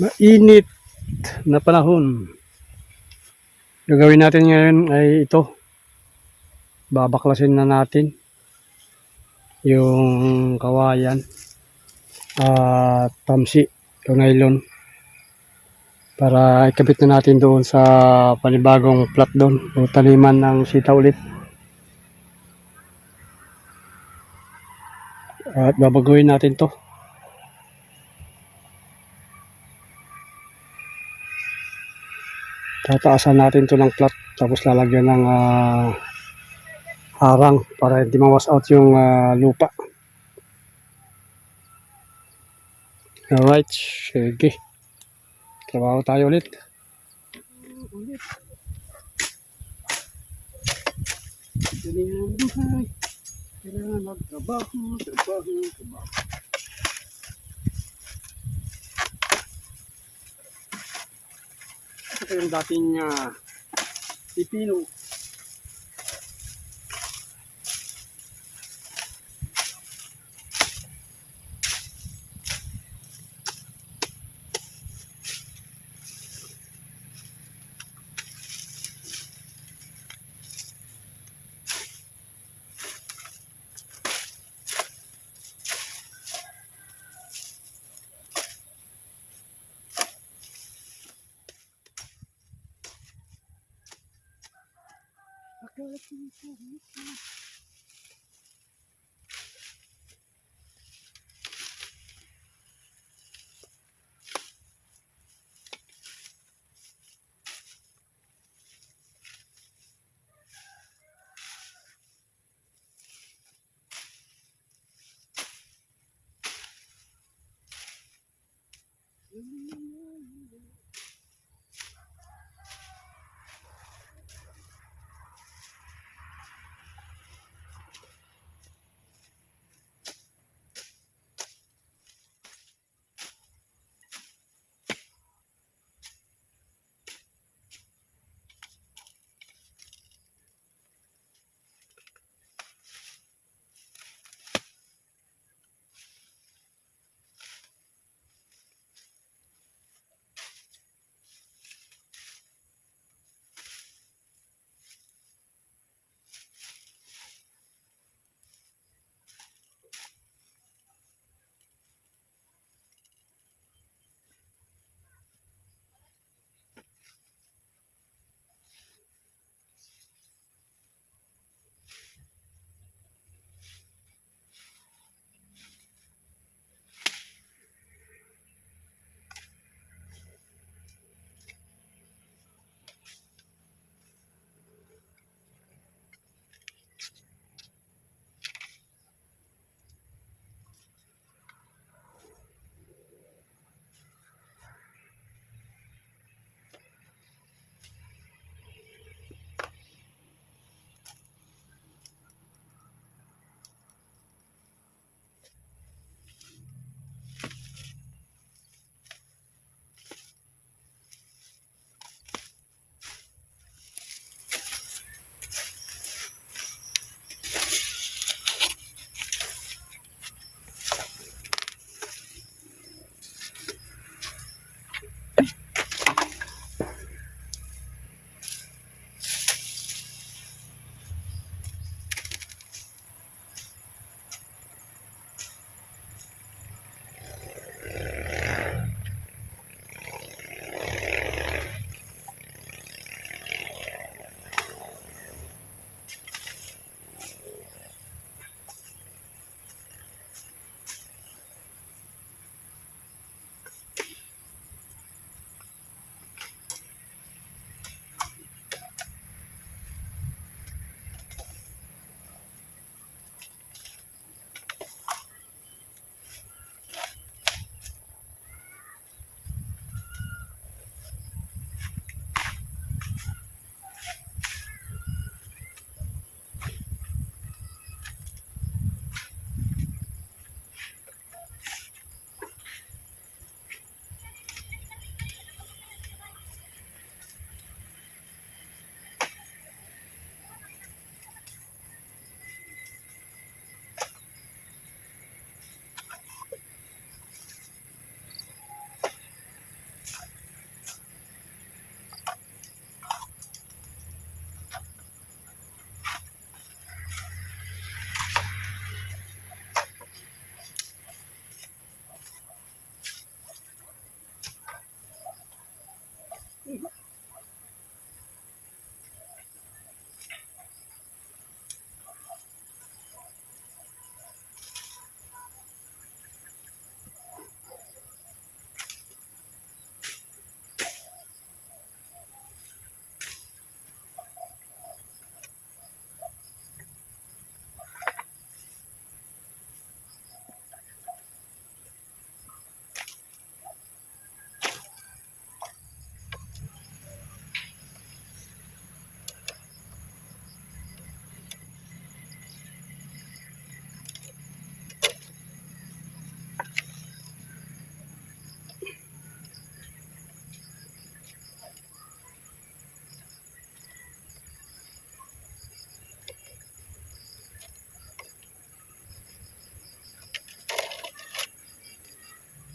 mainit na panahon. Gagawin natin ngayon ay ito. Babaklasin na natin yung kawayan at tamsi o nylon para ikabit na natin doon sa panibagong plot doon o taniman ng sita ulit. At babaguhin natin to. Tataasan natin to ng plot tapos lalagyan ng ah, harang para hindi mawas out yung ah, lupa. Alright, sige. Trabaho tayo ulit. Ulit. Ganyan ang buhay. Kailangan magtrabaho, trabaho, trabaho. Ito yung dating uh, pipino. Thank you.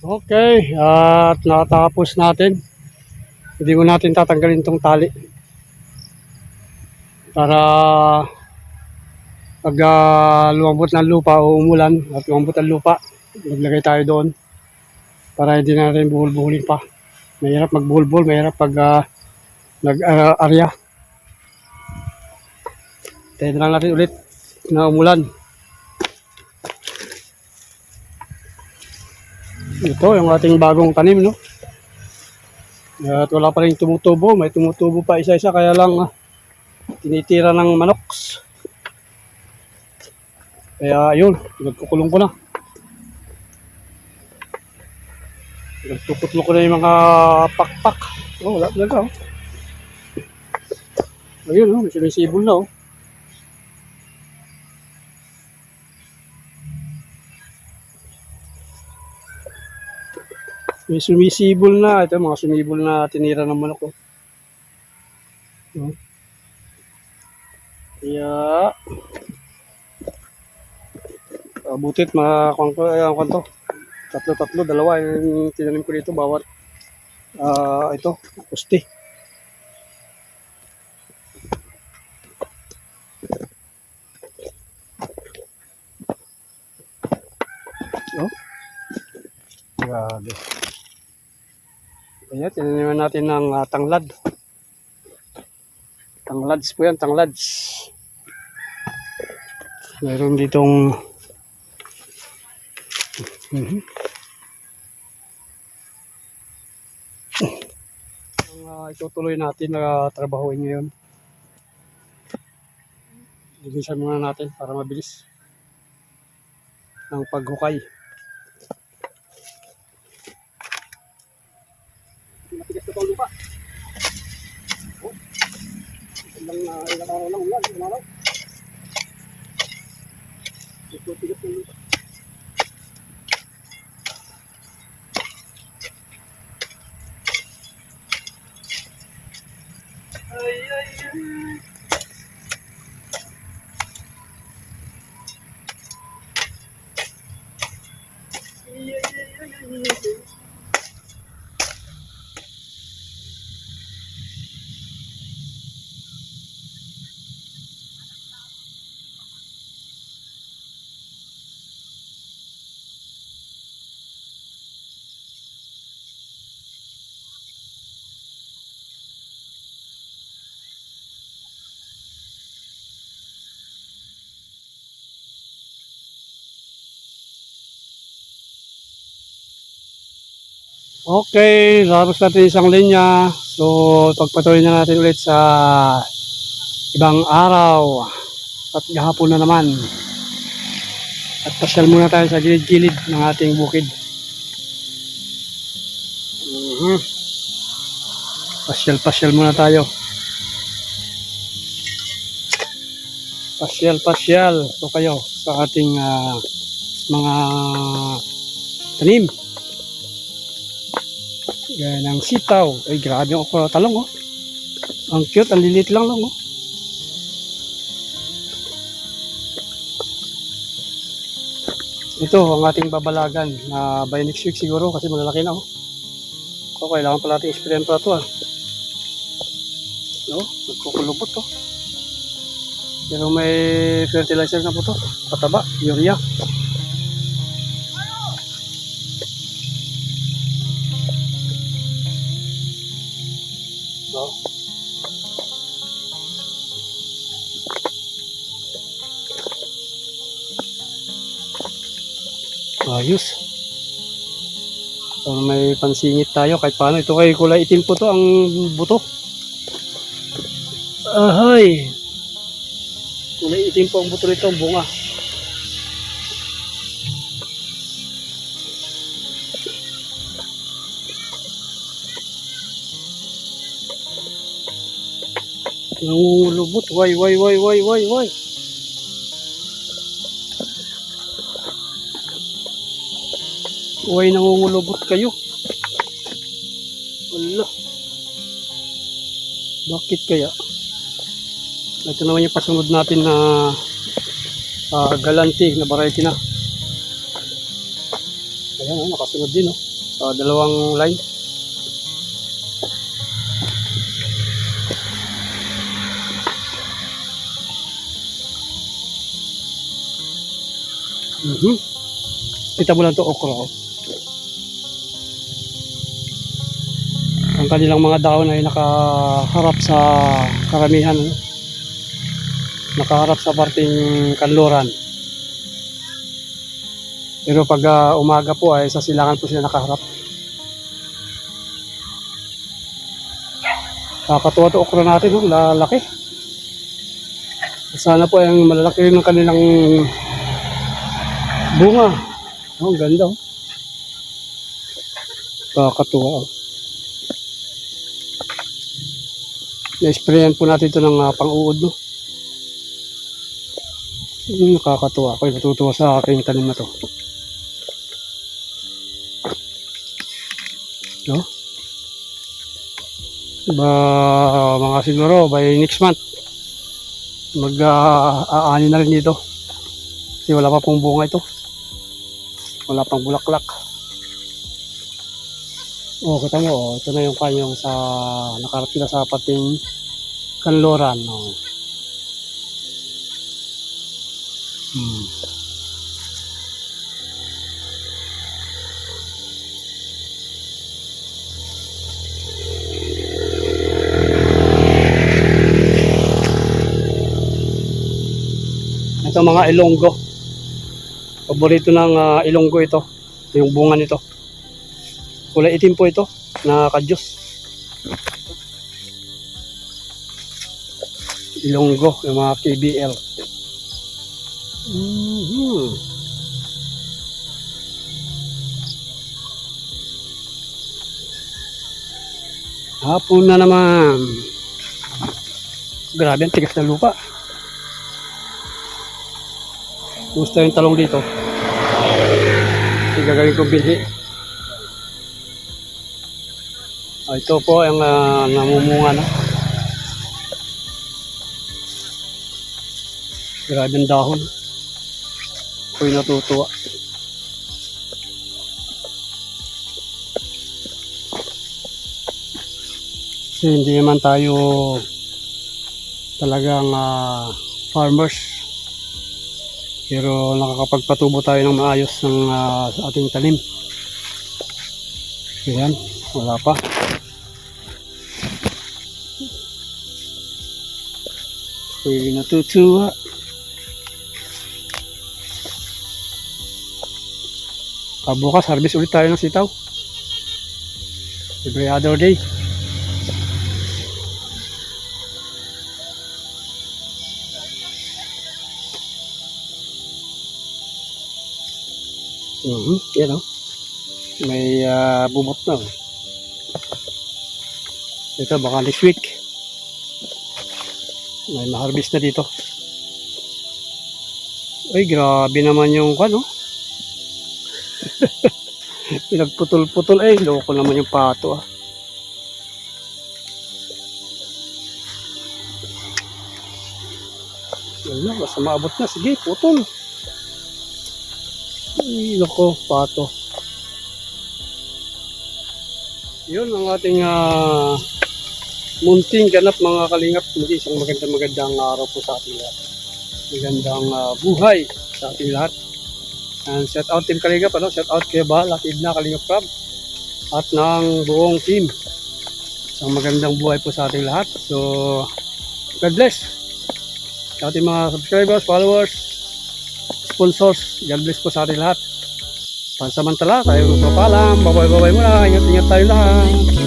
Okay, at nakatapos natin. Hindi mo natin tatanggalin tong tali. Para pag ah, lumambot ng lupa o umulan at lumambot ang lupa, maglagay tayo doon para hindi natin buhol-buholin pa. Mahirap magbuhol-buhol, mahirap pag ah, nag-arya. Tayo na lang natin ulit na umulan. Ito yung ating bagong tanim, no? At wala pa rin tumutubo. May tumutubo pa isa-isa. Kaya lang ah, tinitira ng manoks. Kaya yun, nagkukulong ko na. Nagtukutlo ko na yung mga pakpak. Oh, wala talaga. Oh. Ayun, oh, may sinisibol na. Oh. May sumisibol na. Ito, mga sumibol na tinira ng manok. Oh. Oh. Kaya, abutit mga kwan ko, ayan kwan to. Tatlo-tatlo, dalawa yung tinanim ko dito bawat ah ito, pusti. Grabe. Kaya tinaniman natin ng ah, tanglad. Tanglads po yan, tanglads. Meron ditong Mhm. Ang ah, itutuloy natin na trabahuin ngayon. Linisan muna natin para mabilis ang paghukay. Matigas na pa ang lupa. Oh. Ilang, uh, ilang araw lang ulan, ilang araw. Ito, tigas ng lupa. Ay, ay, ay. Ay, ay, ay, Okay, tapos natin isang linya. So, pagpatuloy na natin ulit sa ibang araw. At gahapon na naman. At pasyal muna tayo sa gilid-gilid ng ating bukid. Mhm. Pasyal-pasyal muna tayo. Pasyal-pasyal po kayo sa ating ah, mga tanim. Gaya ng sitaw. Ay, grabe ang okra talong, oh. Ang cute, ang lilit lang lang, oh. Ito, ang ating babalagan na by next week siguro kasi malalaki na, oh. So, kailangan pala natin isprayan pa ito, ah. No, nagkukulubot, oh. Pero may fertilizer na po to. Pataba, urea. Ayos. So, may pansingit tayo kahit paano. Ito kay kulay itim po to ang buto. Ahay. Kulay itim po ang buto nito, ang bunga. Nangungulubot. Why, why, why, why, why, why? Why nangungulubot kayo? Wala. Bakit kaya? Ito naman yung pasunod natin na ah, galanti na variety na. Ayan, oh, nakasunod din, oh. So, dalawang line. Mhm. Kita mo lang to okra. oh. Ang kanilang mga dahon ay nakaharap sa karamihan. ano? Nakaharap sa parting kanluran. Pero pag ah, umaga po ay sa silangan po sila nakaharap. Kakatuwa to okra natin, oh, lalaki. Sana po ay ang malalaki ng kanilang bunga. Oh, ang ganda. Oh. Kakatuwa. Oh. Na-sprayan po natin ito ng ah, pang-uod. No? Hmm, nakakatuwa. Ako'y natutuwa sa aking tanim na to. No? Ba, mga siguro by next month mag ah, aani na rin dito. Kasi wala pa pong bunga ito. Wala pang bulaklak. Oh, kita mo, oh, ito na yung kanyang sa nakarating na sa pating kanloran. Oh. Hmm. Ito mga ilonggo. Paborito ng ah, ilonggo ito. Yung bunga nito. Kulay itim po ito na kadyos. Ilonggo, yung mga KBL. Mhm. Hapon na naman. Grabe ang tigas ng lupa. Gusto yung talong dito. Igagawin ko bilhi. Ito po ang ah, namumunga na. Grabe ang dahon. Ako'y natutuwa. Kasi hindi naman tayo talagang ah, farmers. Pero nakakapagpatubo tayo ng maayos ng ah, sa ating tanim. Ayan, wala pa. Ako'y natutuwa. Ah, bukas, harvest ulit tayo ng sitaw. Every other day. Mhm, yan o. May ah, bumot na. Ito, baka next week. May ma-harvest na dito. Ay, grabe naman yung ano. Pinagputol-putol eh. Loko naman yung pato ah. Wala, basta maabot na. Sige, putol. Ay, loko, pato. Yun ang ating ah, munting ganap mga kalingap. Muli isang magandang magandang araw po sa ating lahat. Magandang ah, buhay sa ating lahat. And shout out Team Kalingap, ano? Shout out kay Bahal at Idna Kalingap Crab at ng buong team. Isang magandang buhay po sa ating lahat. So, God bless. Sa ating mga subscribers, followers, sponsors, God bless po sa ating lahat. Pansamantala, tayo magpapalam. Babay-babay muna. Ingat-ingat tayo lahat.